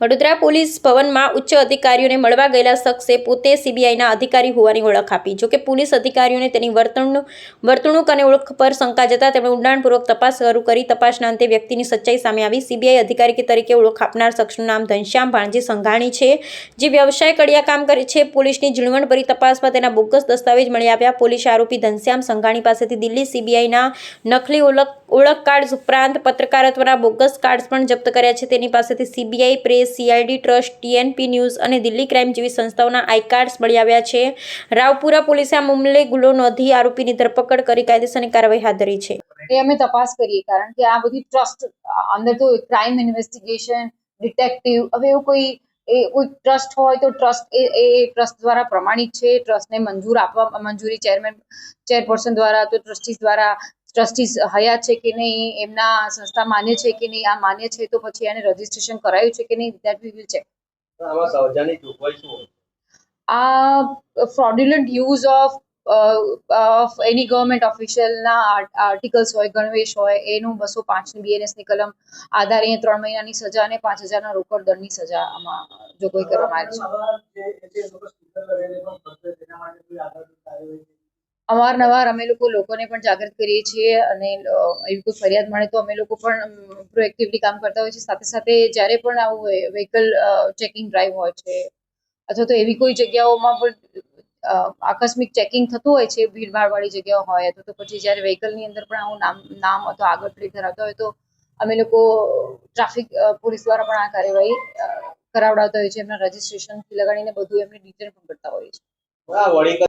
Vadodara police ભવનમાં ઉચ્ચ અધિકારીઓને મળવા ગયેલા શખ્સે પોતે સીબીઆઈના અધિકારી હોવાની ઓળખ આપી. જોકે પોલીસ અધિકારીઓને તેની વર્તણૂક વર્તણૂક અને ઓળખ પર શંકા જતા તેમણે ઊંડાણપૂર્વક તપાસ શરૂ કરી. તપાસના અંતે વ્યક્તિની સચ્ચાઈ સામે આવી. સીબીઆઈ અધિકારી તરીકે ઓળખ આપનાર શખ્સનું નામ ઘનશ્યામ ભાણજી સંઘાણી છે. જે વ્યવસાય કડિયા કામ કરે છે. પોલીસની ઝીણવટભરી તપાસમાં તેના બોગસ દસ્તાવેજ મળી આવ્યા. પોલીસ આરોપી ઘનશ્યામ સંઘાણી પાસેથી દિલ્હી સીબીઆઈના નકલી ઓળખ ઓળખ કાર્ડ્સ ઉપરાંત પત્રકારત્વના બોગસ કાર્ડ્સ પણ જપ્ત કર્યા છે. તેની પાસેથી CBI, press, CID, trust, TNP news અને દિલ્હી ક્રાઇમ જેવી સંસ્થાઓના આઈ કાર્ડ્સ મળી આવ્યા છે. રાવપુરા પોલીસે આ મામલે ગુનો નોંધી આરોપીની ધરપકડ કરી કાયદેસરની કાર્યવાહી હાથ ધરી છે. એ અમે તપાસ કરીએ, કારણ કે આ બધી ટ્રસ્ટ, અંદર તો ક્રાઇમ ઇન્વેસ્ટિગેશન, ડિટેક્ટિવ, હવે એવું કોઈ, એ કોઈ ટ્રસ્ટ હોય તો ટ્રસ્ટ, એ એ ટ્રસ્ટ દ્વારા પ્રમાણિત છે. ટ્રસ્ટને મંજૂર આપવા, મંજૂરી ચેરમેન, ચેરપર્સન દ્વારા, તો ટ્રસ્ટીસ દ્વારા ટ્રસ્ટીઝ હયાત છે કે નહીં એમના સંસ્થા માન્ય છે કે નહીં આ માન્ય છે તો પછી એને રજીસ્ટ્રેશન કરાયું છે કે નહીં દેટ વી વિલ ચેક આ fraudulent use of of any government ઓફિશિયલના articles હોય ગણવેશ હોય એનું બસો પાંચની બીએનએસની કલમ આધારે અહીંયા ત્રણ મહિનાની સજા અને પાંચ હજારના રોકડ દંડની સજા આમાં જોગવાઈ કરવામાં આવી છે. અવારનવાર અમે લોકો લોકોને પણ જાગૃત કરીએ છીએ અને એવી કોઈ ફરિયાદ મળે તો અમે લોકો પણ પ્રોએક્ટિવલી કામ કરતા હોઈએ છીએ સાથે સાથે જ્યારે પણ આવું વ્હીકલ ચેકિંગ ડ્રાઈવ હોય છે અથવા તો એવી કોઈ જગ્યાઓમાં પણ આકસ્મિક ચેકિંગ થતું હોય છે, ભીડભાડવાળી જગ્યાઓ હોય અથવા તો પછી જ્યારે વ્હીકલની અંદર પણ આવું નામ નામ અથવા આગળ પ્લેટ ધરાવતા હોય તો અમે લોકો ટ્રાફિક પોલીસ દ્વારા પણ આ કાર્યવાહી કરાવડાવતા હોય છે. એમના રજીસ્ટ્રેશનથી લગાડીને બધું એમની ડિટેલ પણ કરતા હોઈએ છીએ